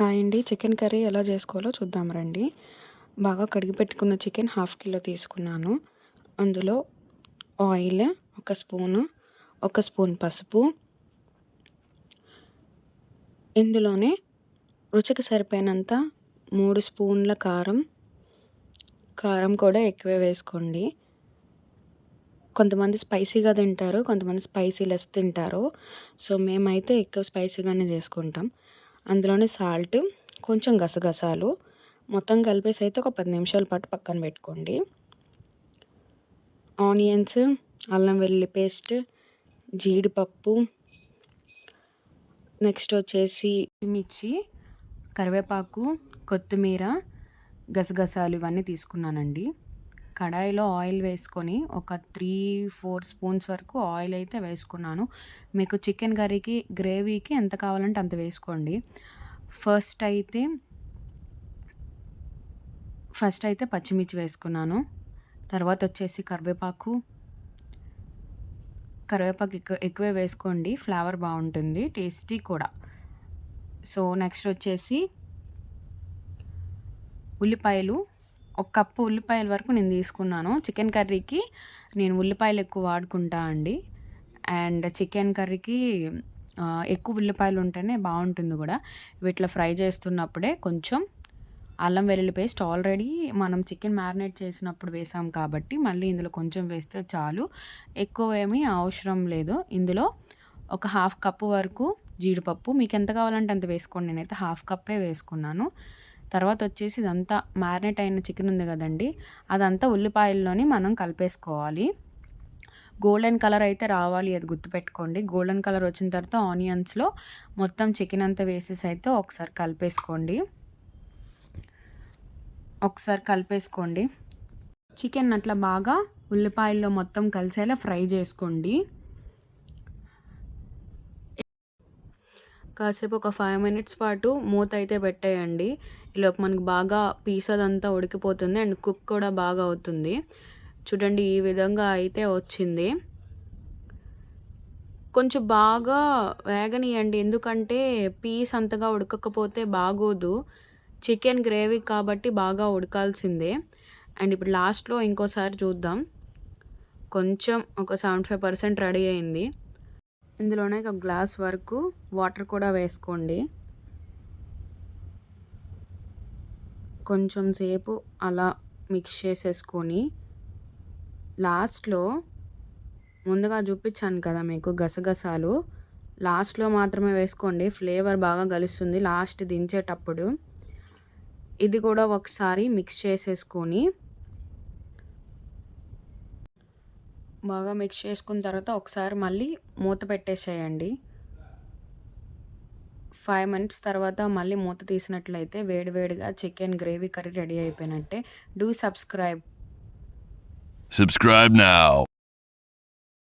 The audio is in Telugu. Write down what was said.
హాయ్ అండి చికెన్ కర్రీ ఎలా చేసుకోవాలో చూద్దాం రండి. బాగా కడిగి పెట్టుకున్న చికెన్ హాఫ్ కిలో తీసుకున్నాను. అందులో ఆయిల్ ఒక స్పూను ఒక స్పూన్ పసుపు. ఇందులోనే రుచికి సరిపోయినంత మూడు స్పూన్ల కారం. కారం కూడా ఎక్కువే వేసుకోండి. కొంతమంది స్పైసీగా తింటారు కొంతమంది స్పైసీ లెస్ తింటారు. సో మేమైతే ఎక్కువ స్పైసీగానే చేసుకుంటాం. అందులోనే సాల్ట్ కొంచెం గసగసాలు మొత్తం కలిపేసి అయితే ఒక పది నిమిషాల పాటు పక్కన పెట్టుకోండి. ఆనియన్స్ అల్లం వెల్లుల్లి పేస్ట్ జీడిపప్పు నెక్స్ట్ వచ్చేసి మిర్చి కరివేపాకు కొత్తిమీర గసగసాలు ఇవన్నీ తీసుకున్నానండి. కడాయిలో ఆయిల్ వేసుకొని ఒక త్రీ ఫోర్ స్పూన్స్ వరకు ఆయిల్ అయితే వేసుకున్నాను. మీకు చికెన్ కర్రీకి గ్రేవీకి ఎంత కావాలంటే అంత వేసుకోండి. ఫస్ట్ అయితే ఫస్ట్ అయితే పచ్చిమిర్చి వేసుకున్నాను. తర్వాత వచ్చేసి కరివేపాకు. కరివేపాకు ఎక్కువ ఎక్కువే వేసుకోండి ఫ్లేవర్ బాగుంటుంది టేస్టీ కూడా. సో నెక్స్ట్ వచ్చేసి ఉల్లిపాయలు ఒక కప్పు ఉల్లిపాయల వరకు నేను తీసుకున్నాను. చికెన్ కర్రీకి నేను ఉల్లిపాయలు ఎక్కువ వాడుకుంటా అండి. అండ్ చికెన్ కర్రీకి ఎక్కువ ఉల్లిపాయలు ఉంటేనే బాగుంటుంది కూడా. వీటిలో ఫ్రై చేస్తున్నప్పుడే కొంచెం అల్లం వెల్లుల్లి పేస్ట్ ఆల్రెడీ మనం చికెన్ మ్యారినేట్ చేసినప్పుడు వేసాం కాబట్టి మళ్ళీ ఇందులో కొంచెం వేస్తే చాలు. ఎక్కువ ఏమీ అవసరం లేదు. ఇందులో ఒక హాఫ్ కప్పు వరకు జీడిపప్పు. మీకు ఎంత కావాలంటే అంత వేసుకోండి. నేనైతే హాఫ్ కప్పే వేసుకున్నాను. తర్వాత వచ్చేసి ఇదంతా మ్యారినేట్ అయిన చికెన్ ఉంది కదండి అదంతా ఉల్లిపాయల్లోని మనం కలిపేసుకోవాలి. గోల్డెన్ కలర్ అయితే రావాలి అది గుర్తుపెట్టుకోండి. గోల్డెన్ కలర్ వచ్చిన తర్వాత ఆనియన్స్లో మొత్తం చికెన్ అంతా వేసేసి అయితే ఒకసారి కలిపేసుకోండి. ఒకసారి కలిపేసుకోండి. చికెన్ అట్లా బాగా ఉల్లిపాయల్లో మొత్తం కలిసేలా ఫ్రై చేసుకోండి. కాసేపు ఒక ఫైవ్ మినిట్స్ పాటు మూత అయితే పెట్టేయండి. ఇలా మనకు బాగా పీస్ అదంతా ఉడికిపోతుంది అండ్ కుక్ కూడా బాగా అవుతుంది. చూడండి ఈ విధంగా అయితే వచ్చింది. కొంచెం బాగా వేగనియండి. ఎందుకంటే పీస్ అంతగా ఉడకకపోతే బాగోదు. చికెన్ గ్రేవీ కాబట్టి బాగా ఉడకాల్సిందే. అండ్ ఇప్పుడు లాస్ట్లో ఇంకోసారి చూద్దాం. కొంచెం ఒక సెవెంటీ ఫైవ్ పర్సెంట్ రెడీ అయింది. ఇందులోనే ఒక గ్లాస్ వరకు వాటర్ కూడా వేసుకోండి. కొంచెం సేపు అలా మిక్స్ చేసేసుకొని లాస్ట్లో ముందుగా చూపించాను కదా మీకు గసగసాలు. లాస్ట్లో మాత్రమే వేసుకోండి. ఫ్లేవర్ బాగా కలుస్తుంది లాస్ట్ దించేటప్పుడు ఇది కూడా ఒకసారి మిక్స్ చేసేసుకొని బాగా మిక్స్ చేసుకున్న తర్వాత ఒకసారి మళ్ళీ మూత పెట్టేసేయండి. ఫైవ్ మినిట్స్ తర్వాత మళ్ళీ మూత తీసినట్లయితే వేడివేడిగా చికెన్ గ్రేవీ కర్రీ రెడీ అయిపోయినట్టే. Do subscribe subscribe now